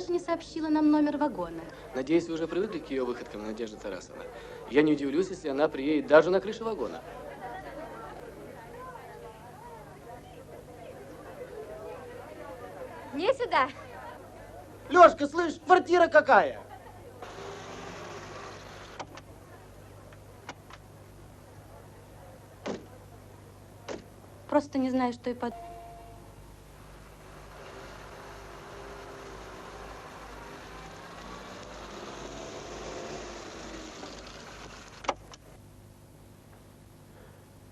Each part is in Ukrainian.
даже не сообщила нам номер вагона. Надеюсь, вы уже привыкли к ее выходкам, Надежда Тарасовна. Я не удивлюсь, если она приедет даже на крыше вагона. Мне сюда. Лешка, слышь, квартира какая? Просто не знаю, что и под...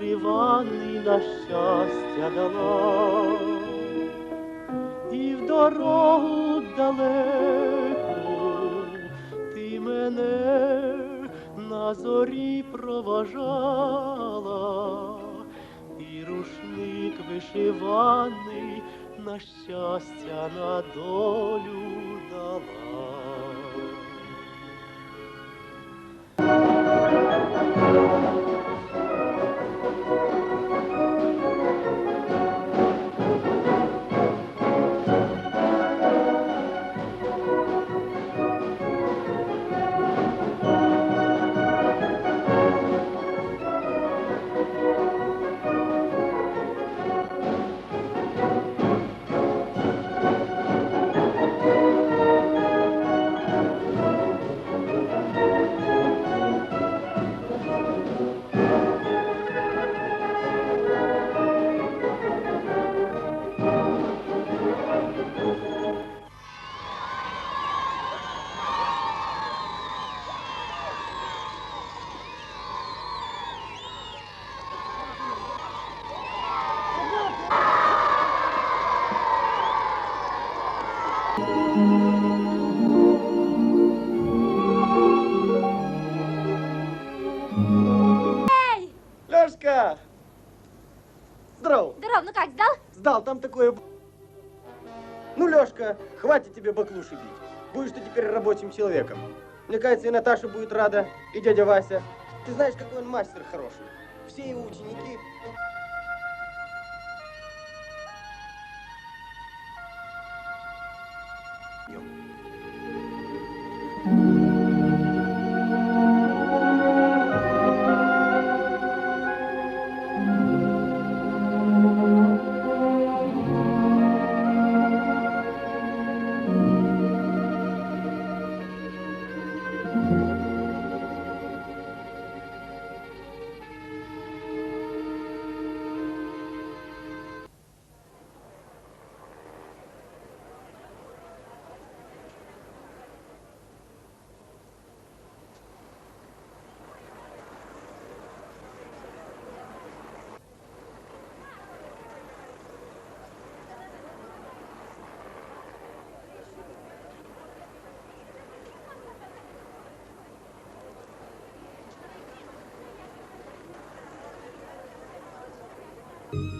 вишиваний на щастя дала, і в дорогу далеку ти мене на зорі проважала, і рушник вишиваний на щастя на долю дала. Лешка! Здорово! Здоров, ну как, сдал? Сдал, там такое... Ну, Лешка, хватит тебе баклуши бить. Будешь ты теперь рабочим человеком. Мне кажется, и Наташа будет рада, и дядя Вася. Ты знаешь, какой он мастер хороший. Все его ученики... Bye.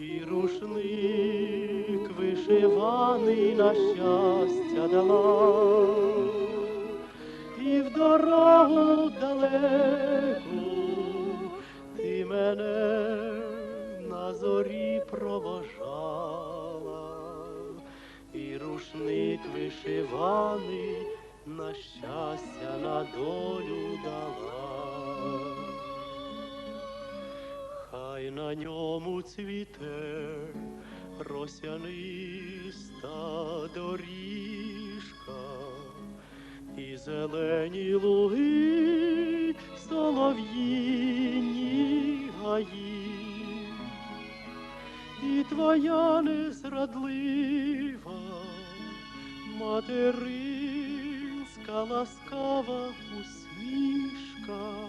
І рушник вишиваний на щастя дала, і в дорогу далеку ти мене на зорі проважала, і рушник вишиваний на щастя на долю дала. На ньому цвіте росяниста доріжка, і зелені луги, солов'їні гаї, і твоя незрадлива материнська ласкава усмішка.